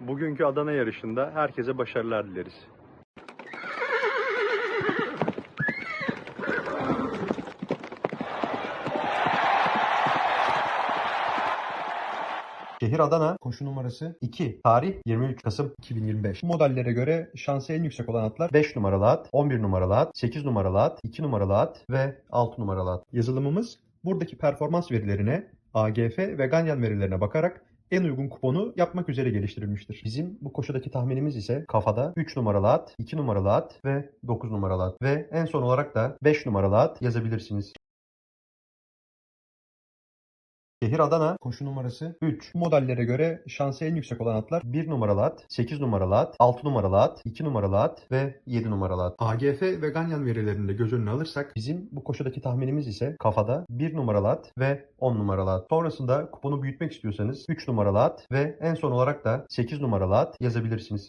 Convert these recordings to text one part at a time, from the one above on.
Bugünkü Adana yarışında herkese başarılar dileriz. Şehir Adana, koşu numarası 2. Tarih 23 Kasım 2025. Bu modellere göre şansı en yüksek olan atlar 5 numaralı at, 11 numaralı at, 8 numaralı at, 2 numaralı at ve 6 numaralı at. Yazılımımız buradaki performans verilerine, AGF ve Ganyan verilerine bakarak en uygun kuponu yapmak üzere geliştirilmiştir. Bizim bu koşudaki tahminimiz ise kafada 3 numaralı at, 2 numaralı at ve 9 numaralı at. Ve en son olarak da 5 numaralı at yazabilirsiniz. Şehir Adana, koşu numarası 3. Bu modellere göre şansı en yüksek olan atlar 1 numaralı at, 8 numaralı at, 6 numaralı at, 2 numaralı at ve 7 numaralı at. AGF ve Ganyan verilerini de göz önüne alırsak bizim bu koşudaki tahminimiz ise kafada 1 numaralı at ve 10 numaralı at. Sonrasında kuponu büyütmek istiyorsanız 3 numaralı at ve en son olarak da 8 numaralı at yazabilirsiniz.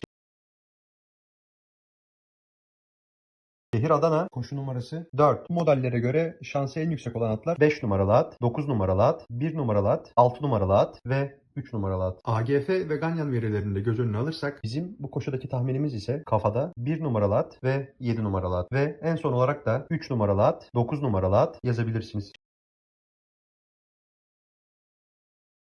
Şehir Adana, koşu numarası 4. Bu modellere göre şansı en yüksek olan atlar 5 numaralı at, 9 numaralı at, 1 numaralı at, 6 numaralı at ve 3 numaralı at. AGF ve Ganyan verilerini de göz önüne alırsak bizim bu koşudaki tahminimiz ise kafada 1 numaralı at ve 7 numaralı at. Ve en son olarak da 3 numaralı at, 9 numaralı at yazabilirsiniz.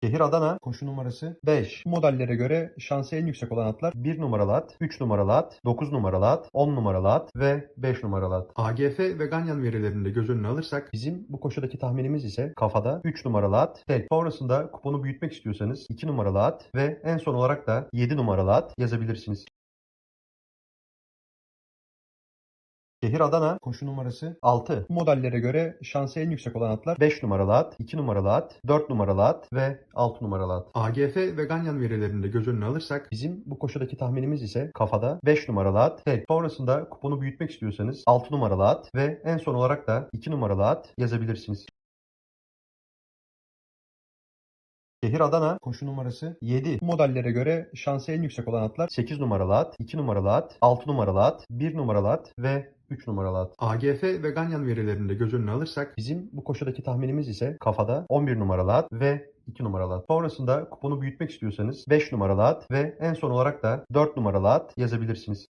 Şehir Adana, koşu numarası 5. Bu modellere göre şansı en yüksek olan atlar 1 numaralı at, 3 numaralı at, 9 numaralı at, 10 numaralı at ve 5 numaralı at. AGF ve Ganyan verilerini de göz önüne alırsak bizim bu koşudaki tahminimiz ise kafada 3 numaralı at, tek. Sonrasında kuponu büyütmek istiyorsanız 2 numaralı at ve en son olarak da 7 numaralı at yazabilirsiniz. Şehir Adana, koşu numarası 6. Bu modellere göre şansı en yüksek olan atlar 5 numaralı at, 2 numaralı at, 4 numaralı at ve 6 numaralı at. AGF ve Ganyan verilerini de göz önüne alırsak bizim bu koşudaki tahminimiz ise kafada 5 numaralı at, tek. Sonrasında kuponu büyütmek istiyorsanız 6 numaralı at ve en son olarak da 2 numaralı at yazabilirsiniz. Şehir Adana, koşu numarası 7. Bu modellere göre şansı en yüksek olan atlar 8 numaralı at, 2 numaralı at, 6 numaralı at, 1 numaralı at ve 3 numaralı at. AGF ve Ganyan verilerini de göz önüne alırsak bizim bu koşudaki tahminimiz ise kafada 11 numaralı at ve 2 numaralı at. Sonrasında kuponu büyütmek istiyorsanız 5 numaralı at ve en son olarak da 4 numaralı at yazabilirsiniz.